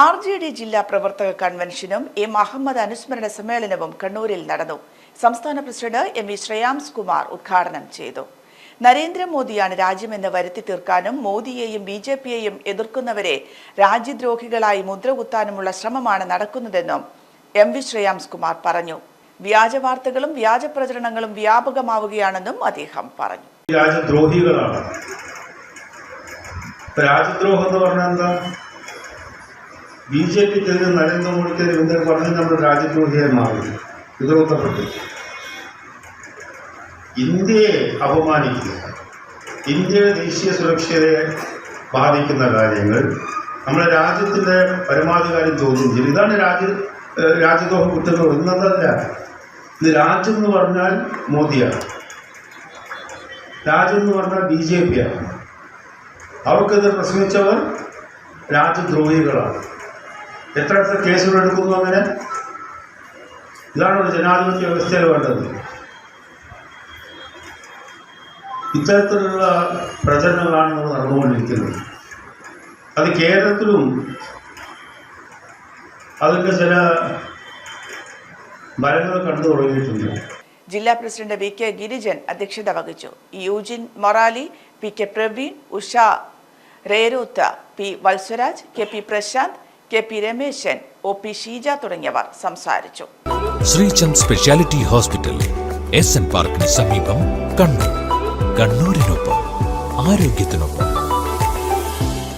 R J D ജില്ലാ പ്രവർത്തക കൺവെൻഷനും M Ahmed അനുസ്മരണ സമ്മേളനവും കണ്ണൂരിൽ നടന്നു. സംസ്ഥാന president M V Shreyams Kumar ഉദ്ഘാടനം ചെയ്തു. നരേന്ദ്രമോദിയാണ് രാജ്യമെന്ന് വരുത്തി തീർക്കാനും മോദിയെയും ബി ജെ പിയെയും എതിർക്കുന്നവരെ രാജ്യദ്രോഹികളായി മുദ്രകുത്താനുമുള്ള ശ്രമമാണ് നടക്കുന്നതെന്നും എം വി ശ്രേയാംസ് കുമാർ പറഞ്ഞു. വ്യാജ വാർത്തകളും വ്യാജ പ്രചരണങ്ങളും വ്യാപകമാവുകയാണെന്നും അദ്ദേഹം പറഞ്ഞു. രാജ്യദ്രോഹികളാണ് രാജ്യദ്രോഹം എന്ന് പറഞ്ഞാൽ എന്താ? ബി ജെ പിക്കെതിരെ നരേന്ദ്രമോദിക്കെതിരെ എന്തൊക്കെ പറഞ്ഞ് നമ്മൾ രാജ്യദ്രോഹിയായി മാറി. എതിർക്കപ്പെട്ടു ഇന്ത്യയെ അപമാനിക്കുക ഇന്ത്യയുടെ ദേശീയ സുരക്ഷയെ ബാധിക്കുന്ന കാര്യങ്ങൾ നമ്മുടെ രാജ്യത്തിന്റെ പരമാധികാരം ചോദ്യം ചെയ്യും ഇതാണ് രാജ്യ രാജ്യദ്രോഹ കുറ്റങ്ങൾ ഒന്നതല്ല ഇത് രാജ്യം എന്ന് പറഞ്ഞാൽ മോദിയാണ്. രാജ്യം എന്ന് പറഞ്ഞാൽ ബി ജെ പിയാണ് അവർക്കെതിരെ പ്രസംഗിച്ചവർ രാജ്യദ്രോഹികളാണ്. എത്ര എത്ര കേസുകൾ എടുക്കുന്നു അങ്ങനെ? ഇതാണ് ഒരു ജനാധിപത്യ വ്യവസ്ഥയിൽ വേണ്ടത്. ഇത്തരത്തിലുള്ള പ്രചരണങ്ങളാണ് നമ്മൾ നടന്നുകൊണ്ടിരിക്കുന്നത്. അത് കേരളത്തിലും അതിന്റെ ചില ഫലങ്ങൾ കണ്ടു തുടങ്ങിയിട്ടുണ്ട്. ജില്ലാ പ്രസിഡന്റ് വി കെ ഗിരിജൻ അധ്യക്ഷത വഹിച്ചു. Eugene Morali P K Praveen Usha രേരൂത്ത P Valsaraj K P Prashanth K P Rameshan O P Sheeja തുടങ്ങിയവർ സംസാരിച്ചു. Sreechand speciality hospital S N പാർക്കിന് സമീപം കണ്ണൂർ. കണ്ണൂരിനൊപ്പം ആരോഗ്യത്തിനൊപ്പം.